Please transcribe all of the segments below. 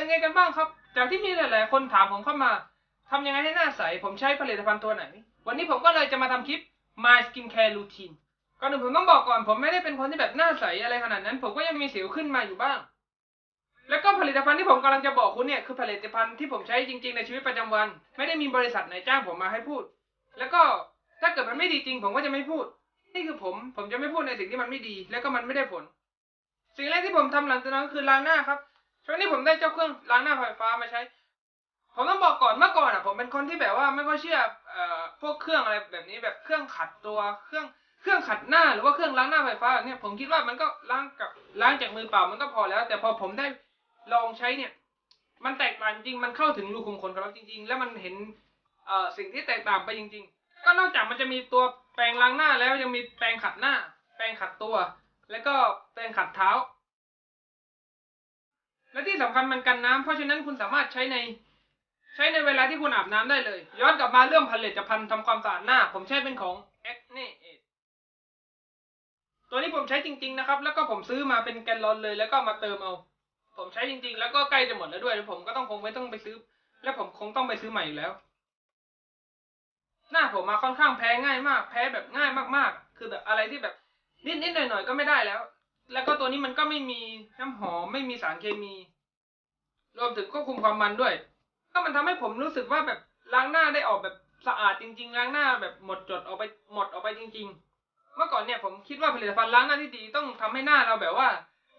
เป็นไงกันบ้างครับ จากที่มีหลาย ๆ คนถามผมเข้ามาทำยังไงให้หน้าใส ผมใช้ผลิตภัณฑ์ตัวไหน วันนี้ผมก็เลยจะมาทำคลิป My Skin Care Routine ก่อนอื่นผมต้องบอกก่อน ผมไม่ได้เป็นคนที่แบบหน้าใสอะไรขนาดนั้น ผมก็ยังมีสิวขึ้นมาอยู่บ้าง แล้วก็ผลิตภัณฑ์ที่ผมกำลังจะบอกคุณเนี่ยคือผลิตภัณฑ์ที่ผมใช้จริง ๆ ในชีวิตประจำวัน ไม่ได้มีบริษัทไหนจ้างผมมาให้พูด แล้วก็ถ้าเกิดมันไม่ดีจริง ผมก็จะไม่พูด นี่คือผม ผมจะไม่พูดในสิ่งที่มันไม่ดี แล้วก็มันไม่ได้ผล สิ่งแรกที่ผมทำหลังจากนั้นก็คือล้างหน้าครับ ช่วงนี้ผมได้เจ้าเครื่องล้างหน้าไฟฟ้ามาใช้ ผมต้องบอกก่อนเมื่อก่อนอะ ผมเป็นคนที่แบบว่าไม่ค่อยเชื่อเอ่อพวกเครื่องอะไรแบบนี้แบบเครื่องขัดตัวเครื่องเครื่องขัดหน้าหรือว่าเครื่องล้างหน้าไฟฟ้าแบบเนี้ยผมคิดว่ามันก็ล้างกับล้างจากมือเปล่ามันก็พอแล้ว แต่พอผมได้ลองใช้เนี่ย มันแตกต่างจริงมันเข้าถึงรูขุมขนของเราจริง ๆ แล้วมันเห็นเอ่อสิ่งที่แตกต่างไปจริง ๆ ก็นอกจากมันจะมีตัวแปรงล้างหน้าแล้วยังมีแปรงขัดหน้า แปรงขัดตัว แล้วก็แปรงขัดเท้า และที่สำคัญมันกันน้ำเพราะฉะนั้นคุณสามารถใช้ใน ใช้ในเวลาที่คุณอาบน้ำได้เลย ย้อนกลับมาเรื่องผลิตภัณฑ์ทำความสะอาดหน้า ผมใช้เป็นของ Acne a ตัวนี้ผมใช้จริง ๆ นะครับ แล้วก็ผมซื้อมาเป็นแกลลอนเลย แล้วก็มาเติมเอา ผมใช้จริง ๆ แล้วก็ใกล้จะหมดแล้วด้วย ผมก็ต้องคงไม่ต้องไปซื้อ และผมคงต้องไปซื้อใหม่อยู่แล้ว หน้าผมมาค่อนข้างแพ้ง่ายมาก แพ้แบบง่ายมากๆ คือแบบอะไรที่แบบนิดๆหน่อยๆก็ไม่ได้แล้ว แล้วก็ตัวนี้มันก็ไม่มีน้ำหอมไม่มีสารเคมี รวมถึงควบคุมความมันด้วย ก็มันทำให้ผมรู้สึกว่าแบบล้างหน้าได้ออกแบบสะอาดจริง ๆ ล้างหน้าแบบหมดจดออกไปหมดออกไปจริง ๆ เมื่อก่อนเนี่ยผมคิดว่าผลิตภัณฑ์ล้างหน้าที่ดีต้องทำให้หน้าเราแบบว่า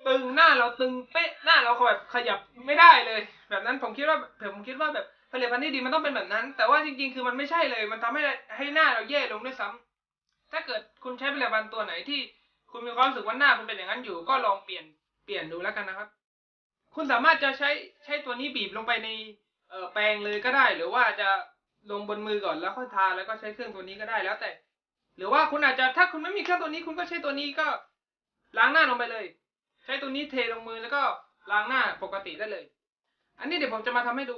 ตึงหน้าเราตึงเป๊ะหน้าเราแบบขยับไม่ได้เลย แบบนั้นผมคิดว่าผมคิดว่าแบบผลิตภัณฑ์ที่ดีมันต้องเป็นแบบนั้น แต่ว่าจริง ๆ คือมันไม่ใช่เลย มันทำให้ให้หน้าเราแย่ลงด้วยซ้ำถ้าเกิดคุณใช้ผลิตภัณฑ์ตัวไหนที่ คุณมีความรู้สึกว่าหน้าคุณเป็นอย่างนั้นอยู่ ก็ลองเปลี่ยนเปลี่ยนดูแล้วกันนะครับ คุณสามารถจะใช้ใช้ตัวนี้บีบลงไปในเอ่อแปรงเลยก็ได้ หรือว่าจะลงบนมือก่อนแล้วค่อยทาแล้วก็ใช้เครื่องตัวนี้ก็ได้แล้วแต่ หรือว่าคุณอาจจะถ้าคุณไม่มีเครื่องตัวนี้คุณก็ใช้ตัวนี้ก็ล้างหน้าลงไปเลย ใช้ตัวนี้เทลงมือแล้วก็ล้างหน้าปกติได้เลย อันนี้เดี๋ยวผมจะมาทำให้ดู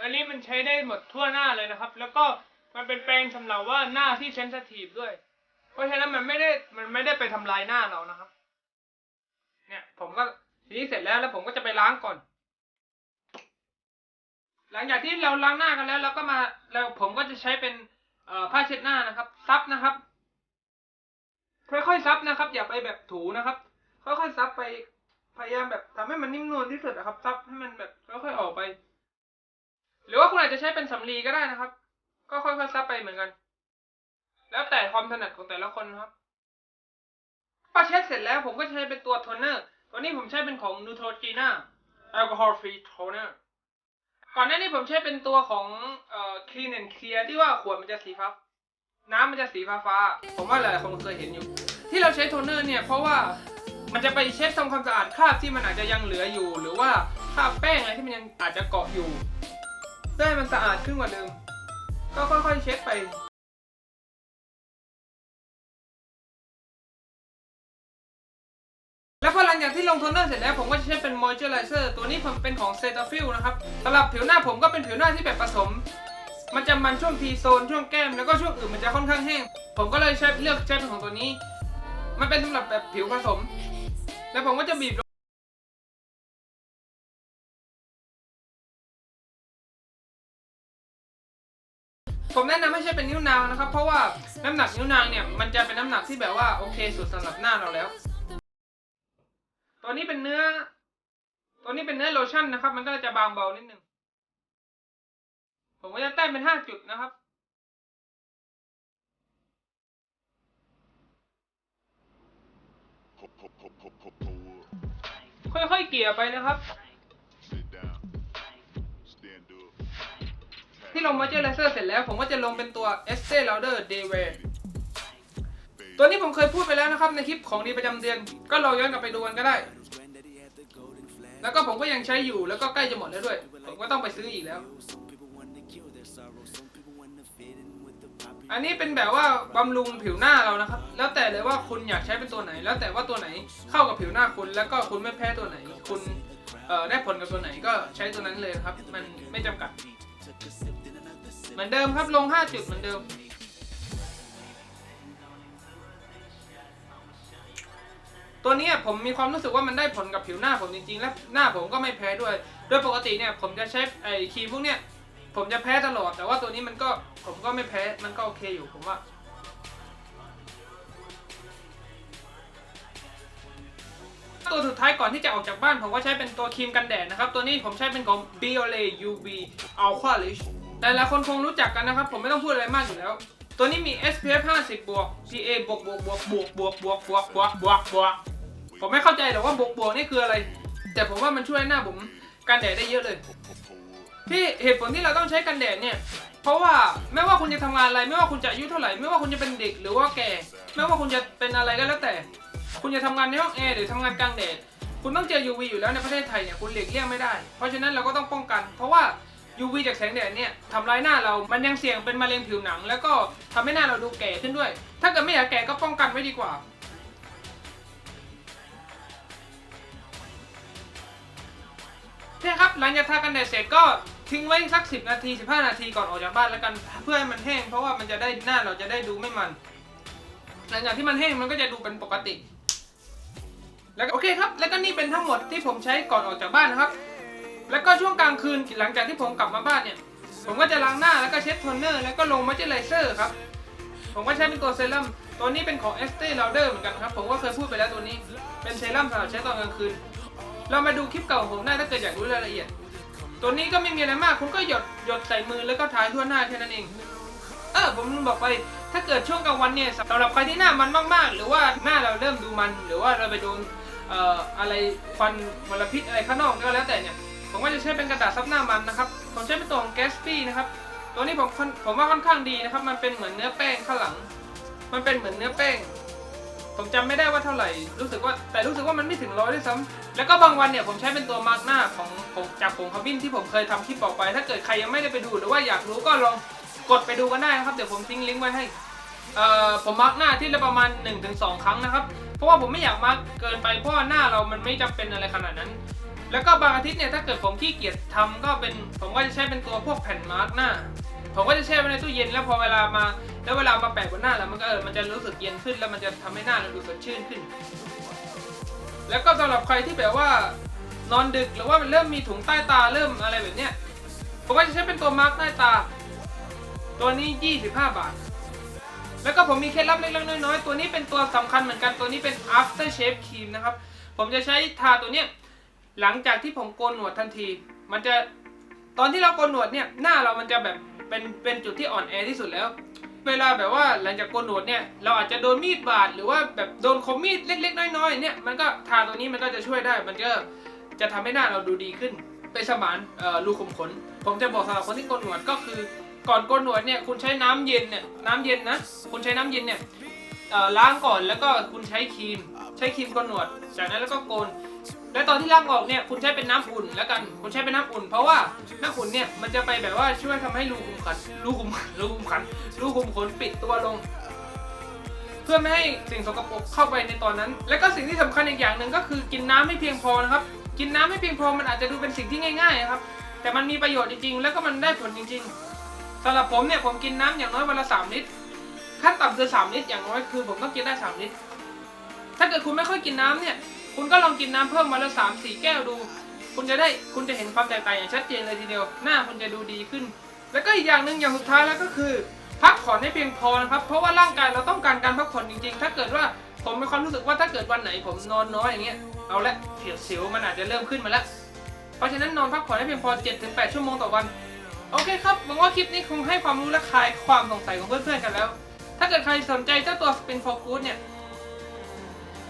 อันนี้มันใช้ได้หมดทั่วหน้าเลยนะครับ แล้วก็มันเป็นแปรงสำหรับว่าหน้าที่เซนสทีฟด้วย เพราะฉะนั้นมันไม่ได้มันไม่ได้ไปทำลายหน้าเรานะครับ เนี่ย ผมก็ทีนี้เสร็จแล้วแล้วผมก็จะไปล้างก่อน หลังจากที่เราล้างหน้ากันแล้วเราก็มาแล้วผมก็จะใช้เป็นเอ่อผ้าเช็ดหน้านะครับซับนะครับ ค่อยๆซับนะครับ อย่าไปแบบถูนะครับ ค่อยๆซับไปพยายามแบบทำให้มันนิ่มนวลที่สุดนะครับซับให้มันแบบค่อยๆออกไป หรือว่าคุณอาจจะใช้เป็นสำลีก็ได้นะครับ ก็ค่อยๆซับไปเหมือนกัน แล้วแต่ความถนัดของแต่ละคนนะครับพอเช็ดเสร็จแล้วผมก็ใช้เป็นตัวโทนเนอร์ ตัวนี้ผมใช้เป็นของ Neutrogena Alcohol Free Toner ก่อนหน้านี้ผมใช้เป็นตัวของเอ่อ Clean and Clear ที่ว่าขวดมันจะสีฟ้า น้ำมันจะสีฟ้าฟ้าๆผมว่าหลายๆคนเคยเห็นอยู่ ที่เราใช้โทนเนอร์เนี่ยเพราะว่ามันจะไปเช็ดทำความสะอาดคราบที่มันอาจจะยังเหลืออยู่ หรือว่าคราบแป้งอะไรที่มันยังอาจจะเกาะอยู่ เพื่อให้มันสะอาดขึ้นกว่าเดิม ก็ค่อยๆเช็ดไปแล้วพอหลังจากที่ลงโทนเนอร์เสร็จแล้วผมก็จะใช้เป็นมอยเจอร์ไรเซอร์ตัวนี้ผมเป็นของเซตาฟิลนะครับสำหรับผิวหน้าผมก็เป็นผิวหน้าที่แบบผสม มันจะมันช่วงทีโซนช่วงแก้มแล้วก็ช่วงอื่นมันจะค่อนข้างแห้ง ผมก็เลยใช้เลือกใช้เป็นของตัวนี้ มันเป็นสำหรับแบบผิวผสม แล้วผมก็จะบีบ ผมแนะนำให้ใช้เป็นนิ้วนางนะครับ เพราะว่าน้ำหนักนิ้วนางเนี่ยมันจะเป็นน้ำหนักที่แบบว่าโอเคสุดสำหรับหน้าเราแล้ว ตัวนี้เป็นเนื้อ ตัวนี้เป็นเนื้อโลชั่นนะครับ มันก็จะบางเบานิดนึง ผมก็จะแต้มเป็นห้าจุดนะครับ ค่อยๆเกลี่ยไปนะครับ ที่ลงมาเจอร์ไรเซอร์เสร็จแล้ว ผมก็จะลงเป็นตัว Estee Lauder Day Wear ตัวนี้ผมเคยพูดไปแล้วนะครับในคลิปของดีประจำเดือน ก็ลองย้อนกลับไปดูกันก็ได้ แล้วก็ผมก็ยังใช้อยู่แล้วก็ใกล้จะหมดแล้วด้วย ผมก็ต้องไปซื้ออีกแล้ว อันนี้เป็นแบบว่าบำรุงผิวหน้าเรานะครับ แล้วแต่เลยว่าคุณอยากใช้เป็นตัวไหน แล้วแต่ว่าตัวไหนเข้ากับผิวหน้าคุณ แล้วก็คุณไม่แพ้ตัวไหน คุณเอ่อได้ผลกับตัวไหนก็ใช้ตัวนั้นเลยครับ มันไม่จำกัด เหมือนเดิมครับลง 5 จุดเหมือนเดิม ตัวนี้ผมมีความรู้สึกว่ามันได้ผลกับผิวหน้าผมจริงๆ และหน้าผมก็ไม่แพ้ด้วย โดยปกติเนี่ยผมจะใช้ไอ้ครีมพวกเนี้ยผมจะแพ้ตลอด แต่ว่าตัวนี้มันก็ผมก็ไม่แพ้มันก็โอเคอยู่ผมว่าตัวสุดท้ายก่อนที่จะออกจากบ้าน ผมก็ใช้เป็นตัวครีมกันแดดนะครับ ตัวนี้ผมใช้เป็นของ Biolay UV Aqua Rich แต่หลายคนคงรู้จักกันนะครับ ผมไม่ต้องพูดอะไรมากอยู่แล้ว ตัวนี้มี SPF 50 บวก PA บวกบวกบวกบวกบวกบวกบวกบวกบวกบวกผมไม่เข้าใจหรอกว่าบวกบวกนี่คืออะไร แต่ผมว่ามันช่วยหน้าผมกันแดดได้เยอะเลย ที่เหตุผลที่เราต้องใช้กันแดดเนี่ย เพราะว่าไม่ว่าคุณจะทำงานอะไร ไม่ว่าคุณจะอายุเท่าไหร่ ไม่ว่าคุณจะเป็นเด็กหรือว่าแก่ ไม่ว่าคุณจะเป็นอะไรก็แล้วแต่ คุณจะทำงานในห้องแอร์หรือทำงานกลางแดด คุณต้องเจอ UV อยู่แล้วในประเทศไทยเนี่ยคุณหลีกเลี่ยงไม่ได้ เพราะฉะนั้นเราก็ต้องป้องกัน เพราะว่า UV จากแสงแดดเนี่ยทำร้ายหน้าเรา มันยังเสี่ยงเป็นมะเร็งผิวหนัง แล้วก็ทำให้หน้าเราดูแก่ขึ้นด้วย ถ้าเกิดไม่อยากแก่ก็ป้องกันไว้ดีกว่า เนี่ยครับหลังจากทากันแดดเสร็จก็ทิ้งไว้สัก 10 นาที 15 นาทีก่อนออกจากบ้านแล้วกัน เพื่อให้มันแห้งเพราะว่ามันจะได้หน้าเราจะได้ดูไม่มัน หลังจากที่มันแห้งมันก็จะดูเป็นปกติ แล้วโอเคครับ แล้วก็นี่เป็นทั้งหมดที่ผมใช้ก่อนออกจากบ้านนะครับ แล้วก็ช่วงกลางคืนหลังจากที่ผมกลับมาบ้านเนี่ย ผมก็จะล้างหน้าแล้วก็เช็ดโทนเนอร์แล้วก็ลงมอยเจอไรเซอร์ครับ ผมก็ใช้เป็นตัวเซรั่มตัวนี้เป็นของ Estee Lauder เหมือนกันครับ ผมก็เคยพูดไปแล้วตัวนี้ เป็นเซรั่มสำหรับใช้ตอนกลางคืน เรามาดูคลิปเก่าของผมได้ถ้าเกิดอยากรู้รายละเอียด ตัวนี้ก็ไม่มีอะไรมากคุณก็หยดหยดใส่มือแล้วก็ทาทั่วหน้าแค่นั้นเอง เออผมลืมบอกไปถ้าเกิดช่วงกลางวันเนี่ยสำหรับใครที่หน้ามันมากๆ หรือว่าหน้าเราเริ่มดูมัน หรือว่าเราไปโดนอออะไรควันมลพิษอะไรข้างนอกก็แล้วแต่เนี่ย ผมก็จะใช้เป็นกระดาษซับหน้ามันนะครับ ผมใช้เป็นตัวของ Gatsby นะครับ ตัวนี้ผมผมว่าค่อนข้างดีนะครับ มันเป็นเหมือนเนื้อแป้งข้างหลัง มันเป็นเหมือนเนื้อแป้ง ผมจำไม่ได้ว่าเท่าไหร่ รู้สึกว่า แต่รู้สึกว่ามันไม่ถึงร้อยด้วยซ้ำแล้วก็บางวันเนี่ยผมใช้เป็นตัวมาร์กหน้าของของจากผงขมิ้นที่ผมเคยทำคลิปออกไป ถ้าเกิดใครยังไม่ได้ไปดูหรือว่าอยากรู้ก็ลองกดไปดูกันได้นะครับ เดี๋ยวผมทิ้งลิงก์ไว้ให้เอ่อผมมาร์กหน้าที่ละประมาณ 1-2 ครั้งนะครับ เพราะว่าผมไม่อยากมาร์กเกินไปเพราะหน้าเรามันไม่จำเป็นอะไรขนาดนั้น แล้วก็บางอาทิตย์เนี่ยถ้าเกิดผมขี้เกียจทำก็เป็นผมก็จะใช้เป็นตัวพวกแผ่นมาร์กหน้า ผมก็จะแช่ไว้ในตู้เย็นแล้วพอเวลามา แล้วเวลามาแปะบนหน้าแล้วมันก็เออมันจะรู้สึกเย็นขึ้นแล้วมันจะทำให้หน้าเราดูสดชื่นขึ้น แล้วก็สำหรับใครที่แบบว่านอนดึกหรือว่ามันเริ่มมีถุงใต้ตาเริ่มอะไรแบบเนี้ยผมก็จะใช้เป็นตัวมาร์กใต้ตา ตัวนี้ 25 บาท แล้วก็ผมมีเคล็ดลับเล็กๆน้อยๆตัวนี้เป็นตัวสำคัญเหมือนกันตัวนี้เป็น after shave cream นะครับผมจะใช้ทาตัวเนี้ย หลังจากที่ผมโกนหนวดทันที มันจะตอนที่เราโกนหนวดเนี่ยหน้าเรามันจะแบบเป็นเป็นจุดที่อ่อนแอที่สุดแล้ว เวลาแบบว่าหลังจากโกนหนวดเนี่ยเราอาจจะโดนมีดบาดหรือว่าแบบโดนคมมีดเล็ก ๆ น้อยๆเนี่ยมันก็ทาตัวนี้มันก็จะช่วยได้ มันก็จะทำให้หน้าเราดูดีขึ้นไปสมานรูขุมขน ผมจะบอกสำหรับคนที่โกนหนวดก็คือก่อนโกนหนวดเนี่ยคุณใช้น้ำเย็นเนี่ยน้ำเย็นนะคุณใช้น้ำเย็นเนี่ยล้างก่อนแล้วก็คุณใช้ครีม ใช้ครีมโกนหนวด จากนั้นแล้วก็โกน และตอนที่ล้างออกเนี่ยคุณใช้เป็นน้ำอุ่นแล้วกันคุณใช้เป็นน้ำอุ่น เพราะว่าน้ำอุ่นเนี่ยมันจะไปแบบว่าช่วยทำให้รูขุมขนรูขุมรูขุมขนรูขุมขนปิดตัวลง เพื่อไม่ให้สิ่งสกปรกเข้าไปในตอนนั้น และก็สิ่งที่สำคัญอีกอย่างหนึ่งก็คือกินน้ำให้เพียงพอนะครับกินน้ำให้เพียงพอมันอาจจะดูเป็นสิ่งที่ง่ายๆนะครับแต่มันมีประโยชน์จริงๆ แล้วก็มันได้ผลจริงๆสำหรับผมเนี่ยผมกินน้ำอย่างน้อยวันละสามลิตรขั้นต่ำคือสามลิตรอย่างน้อยคือผมต้องกินได้สามลิตรถ้าเกิดคุณไม่ค่อยกินน้ำเนี่ย คุณก็ลองกินน้ำเพิ่มมาละสามสี่แก้วดู คุณจะได้คุณจะเห็นความแตกต่างอย่างชัดเจนเลยทีเดียว หน้าคุณจะดูดีขึ้น แล้วก็อีกอย่างหนึ่งอย่างสุดท้ายแล้วก็คือ พักผ่อนให้เพียงพอนะครับ เพราะว่าร่างกายเราต้องการการพักผ่อนจริง ๆ ถ้าเกิดว่าผมมีความรู้สึกว่าถ้าเกิดวันไหนผมนอนน้อยอย่างเงี้ยเอาละเสียวสิวมันอาจจะเริ่มขึ้นมาแล้วเพราะฉะนั้นนอนพักผ่อนให้เพียงพอ 7-8 ชั่วโมงต่อวัน โอเคครับหวังว่าคลิปนี้คงให้ความรู้และคลายความสงสัยของเพื่อนๆกันแล้ว ถ้าเกิดใครสนใจเจ้าตัว Spin for Good เนี่ย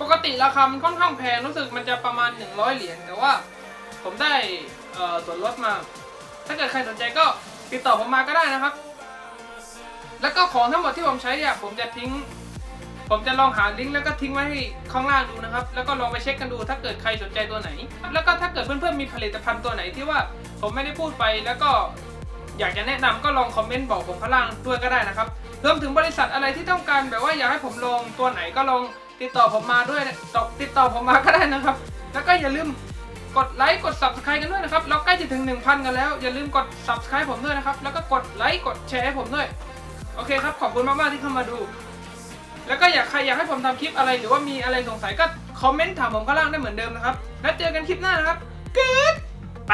ปกติราคามันค่อนข้างแพงรู้สึกมันจะประมาณ 100 เหรียญแต่ว่า ผมได้ส่วนลดมา ถ้าเกิดใครสนใจก็ติดต่อผมมาก็ได้นะครับ แล้วก็ของทั้งหมดที่ผมใช้เนี่ยผมจะทิ้ง ผมจะลองหาลิงก์แล้วก็ทิ้งไว้ให้ข้างล่างดูนะครับ แล้วก็ลองไปเช็คกันดูถ้าเกิดใครสนใจตัวไหน แล้วก็ถ้าเกิดเพื่อนๆมีผลิตภัณฑ์ตัวไหนที่ว่าผมไม่ได้พูดไปแล้วก็อยากจะแนะนำก็ลองคอมเมนต์บอกผมข้างล่างด้วยก็ได้นะครับรวมถึงบริษัทอะไรที่ต้องการแบบว่าอยากให้ผมลงตัวไหนก็ลอง ติดต่อผมมาด้วยตอกติดต่อผมมาก็ได้นะครับ แล้วก็อย่าลืมกดไลค์กด subscribe กันด้วยนะครับ เราใกล้จะถึง 1,000 กันแล้ว อย่าลืมกด subscribe ผมด้วยนะครับ แล้วก็กดไลค์กดแชร์ให้ผมด้วย โอเคครับ ขอบคุณมาก ๆ ที่เข้ามาดู แล้วก็อยากใครอยากให้ผมทำคลิปอะไรหรือว่ามีอะไรสงสัยก็คอมเมนต์ถามผมข้างล่างได้เหมือนเดิมนะครับ แล้วเจอกันคลิปหน้านะครับกึ๊ดไป